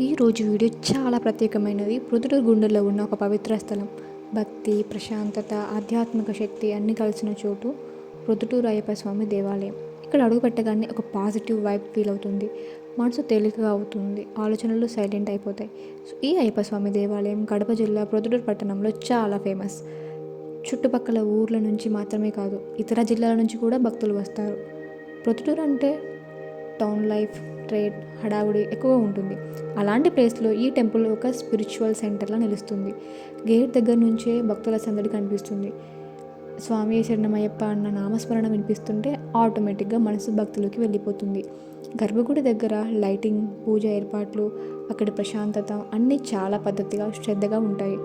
ఈరోజు వీడియో చాలా ప్రత్యేకమైనది. పృథుడు గుండెల్లో ఉన్న ఒక పవిత్ర స్థలం భక్తి ప్రశాంతత ఆధ్యాత్మిక శక్తి అన్నీ కలిసిన చోటు ప్రొద్దుటూరు అయ్యప్ప స్వామి దేవాలయం. ఇక్కడ అడుగు పెట్టగానే ఒక పాజిటివ్ వైబ్ ఫీల్ అవుతుంది. మనసు తేలికగా అవుతుంది. ఆలోచనలు సైలెంట్ అయిపోతాయి. సో ఈ అయ్యప్ప స్వామి దేవాలయం కడప జిల్లా ప్రొద్దుటూరు పట్టణంలో చాలా ఫేమస్. చుట్టుపక్కల ఊర్ల నుంచి మాత్రమే కాదు ఇతర జిల్లాల నుంచి కూడా భక్తులు వస్తారు. ప్రొద్దుటూరు అంటే టౌన్ లైఫ్ ట్రేడ్ హడావుడి ఎక్కువ ఉంటుంది. అలాంటి ప్లేస్లో ఈ టెంపుల్ ఒక స్పిరిచువల్ సెంటర్లా నిలుస్తుంది. గేట్ దగ్గర నుంచే భక్తుల సందడి కనిపిస్తుంది. స్వామి శరణమయ్యప్ప అన్న నామస్మరణ వినిపిస్తుంటే ఆటోమేటిక్గా మనసు భక్తులకి వెళ్ళిపోతుంది. గర్భగుడి దగ్గర లైటింగ్ పూజ ఏర్పాట్లు అక్కడి ప్రశాంతత అన్నీ చాలా పద్ధతిగా శ్రద్ధగా ఉంటాయి.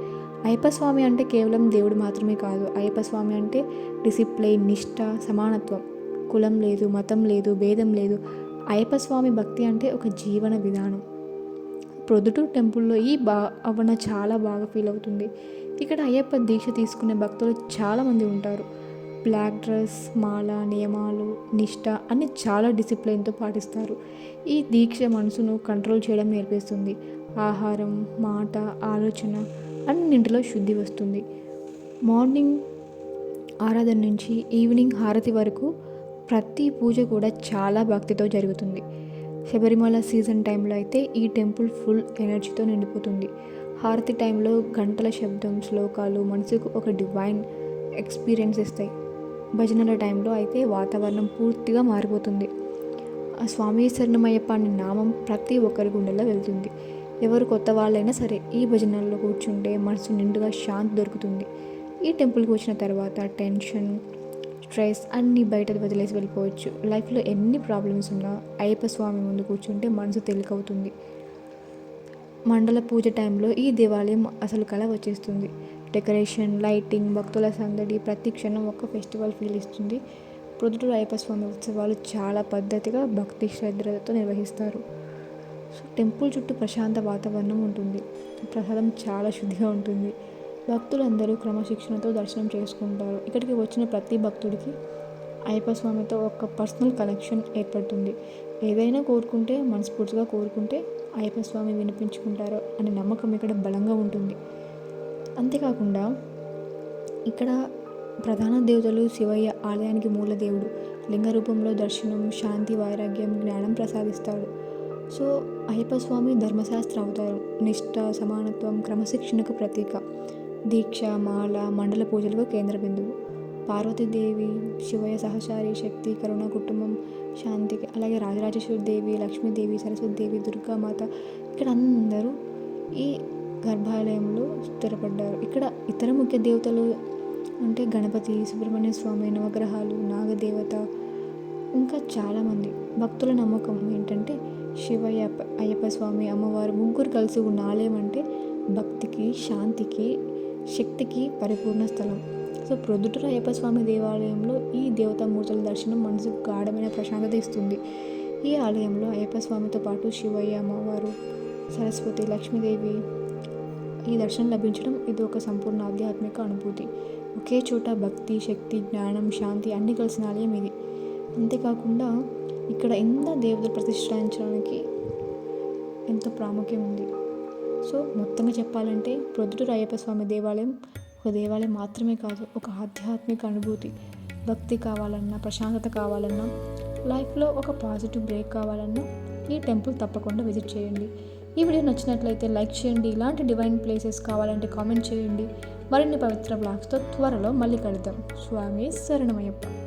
అయ్యప్ప స్వామి అంటే కేవలం దేవుడు మాత్రమే కాదు. అయ్యప్ప స్వామి అంటే డిసిప్లైన్ నిష్ఠ సమానత్వం. కులం లేదు మతం లేదు భేదం లేదు. అయ్యప్ప స్వామి భక్తి అంటే ఒక జీవన విధానం. ప్రొద్దుటూ టెంపుల్లో ఈ బా అవన చాలా బాగా ఫీల్ అవుతుంది. ఇక్కడ అయ్యప్ప దీక్ష తీసుకునే భక్తులు చాలామంది ఉంటారు. బ్లాక్ డ్రెస్ మాల నియమాలు నిష్ఠ అన్ని చాలా డిసిప్లిన్తో పాటిస్తారు. ఈ దీక్ష మనసును కంట్రోల్ చేయడం నేర్పిస్తుంది. ఆహారం మాట ఆలోచన అన్నింటిలో శుద్ధి వస్తుంది. మార్నింగ్ ఆరాధన నుంచి ఈవినింగ్ హారతి వరకు ప్రతి పూజ కూడా చాలా భక్తితో జరుగుతుంది. శబరిమల సీజన్ టైంలో అయితే ఈ టెంపుల్ ఫుల్ ఎనర్జీతో నిండిపోతుంది. హారతి టైంలో గంటల శబ్దం శ్లోకాలు మనసుకు ఒక డివైన్ ఎక్స్పీరియన్స్ ఇస్తాయి. భజనల టైంలో అయితే వాతావరణం పూర్తిగా మారిపోతుంది. ఆ స్వామి శరణమయ్యప్ప అనే నామం ప్రతి ఒక్కరి గుండెల్లో వెళ్తుంది. ఎవరు కొత్త వాళ్ళైనా సరే ఈ భజనల్లో కూర్చుంటే మనసు నిండుగా శాంతి దొరుకుతుంది. ఈ టెంపుల్కి వచ్చిన తర్వాత టెన్షన్ స్ట్రెస్ అన్నీ బయట వదిలేసి వెళ్ళిపోవచ్చు. లైఫ్లో ఎన్ని ప్రాబ్లమ్స్ ఉన్నా అయ్యప్ప స్వామి ముందు కూర్చుంటే మనసు తేలికవుతుంది. మండల పూజ టైంలో ఈ దేవాలయం అసలు కళ వచ్చేస్తుంది. డెకరేషన్ లైటింగ్ భక్తుల సందడి ప్రతి క్షణం ఒక ఫెస్టివల్ ఫీల్ ఇస్తుంది. ప్రొద్దుటూరు అయ్యప్ప స్వామి ఉత్సవాలు చాలా పద్ధతిగా భక్తి శ్రద్ధలతో నిర్వహిస్తారు. సో టెంపుల్ చుట్టూ ప్రశాంత వాతావరణం ఉంటుంది. ప్రసాదం చాలా శుద్ధిగా ఉంటుంది. భక్తులందరూ క్రమశిక్షణతో దర్శనం చేసుకుంటారు. ఇక్కడికి వచ్చిన ప్రతి భక్తుడికి అయ్యప్ప స్వామితో ఒక పర్సనల్ కనెక్షన్ ఏర్పడుతుంది. ఏదైనా కోరుకుంటే మనస్ఫూర్తిగా కోరుకుంటే అయ్యప్ప స్వామి వినిపించుకుంటారు అనే నమ్మకం ఇక్కడ బలంగా ఉంటుంది. అంతేకాకుండా ఇక్కడ ప్రధాన దేవతలు శివయ్య ఆలయానికి మూల దేవుడు. లింగ రూపంలో దర్శనం శాంతి వైరాగ్యం జ్ఞానం ప్రసాదిస్తాడు. సో అయ్యప్ప స్వామి ధర్మశాస్త్ర అవతారం నిష్ఠ సమానత్వం క్రమశిక్షణకు ప్రతీక. దీక్ష మాల మండల పూజలకు కేంద్ర బిందువు. పార్వతీదేవి శివయ్య సహచారి శక్తి కరుణ కుటుంబం శాంతికి అలాగే రాజరాజేశ్వరి దేవి లక్ష్మీదేవి సరస్వతి దుర్గామాత ఇక్కడ అందరూ ఈ గర్భాలయంలో స్థిరపడ్డారు. ఇక్కడ ఇతర ముఖ్య దేవతలు అంటే గణపతి సుబ్రహ్మణ్య స్వామి నవగ్రహాలు నాగదేవత ఇంకా చాలామంది. భక్తుల నమ్మకం ఏంటంటే శివయ్య అయ్యప్ప స్వామి అమ్మవారు ముగ్గురు కలిసి ఉన్న ఆలయం అంటే భక్తికి శాంతికి శక్తికి పరిపూర్ణ స్థలం. సో ప్రొద్దుటూరు అయ్యప్ప స్వామి దేవాలయంలో ఈ దేవతామూర్తుల దర్శనం మనసుకు గాఢమైన ప్రశాంతత ఇస్తుంది. ఈ ఆలయంలో అయ్యప్ప స్వామితో పాటు శివయ్య అమ్మవారు సరస్వతి లక్ష్మీదేవి ఈ దర్శనం లభించడం ఇది ఒక సంపూర్ణ ఆధ్యాత్మిక అనుభూతి. ఒకే చోట భక్తి శక్తి జ్ఞానం శాంతి అన్ని కలిసిన ఆలయం ఇది. అంతేకాకుండా ఇక్కడ ఎంత దేవతలు ప్రతిష్ఠించడానికి ఎంతో ప్రాముఖ్యం ఉంది. సో మొత్తంగా చెప్పాలంటే ప్రొద్దుటూరు అయ్యప్ప స్వామి దేవాలయం ఒక దేవాలయం మాత్రమే కాదు ఒక ఆధ్యాత్మిక అనుభూతి. భక్తి కావాలన్నా ప్రశాంతత కావాలన్నా లైఫ్లో ఒక పాజిటివ్ బ్రేక్ కావాలన్నా ఈ టెంపుల్ తప్పకుండా విజిట్ చేయండి. ఈ వీడియో నచ్చినట్లయితే లైక్ చేయండి. ఇలాంటి డివైన్ ప్లేసెస్ కావాలంటే కామెంట్ చేయండి. మరిన్ని పవిత్ర బ్లాగ్స్తో త్వరలో మళ్ళీ కలుద్దాం. స్వామి శరణమయ్యప్ప.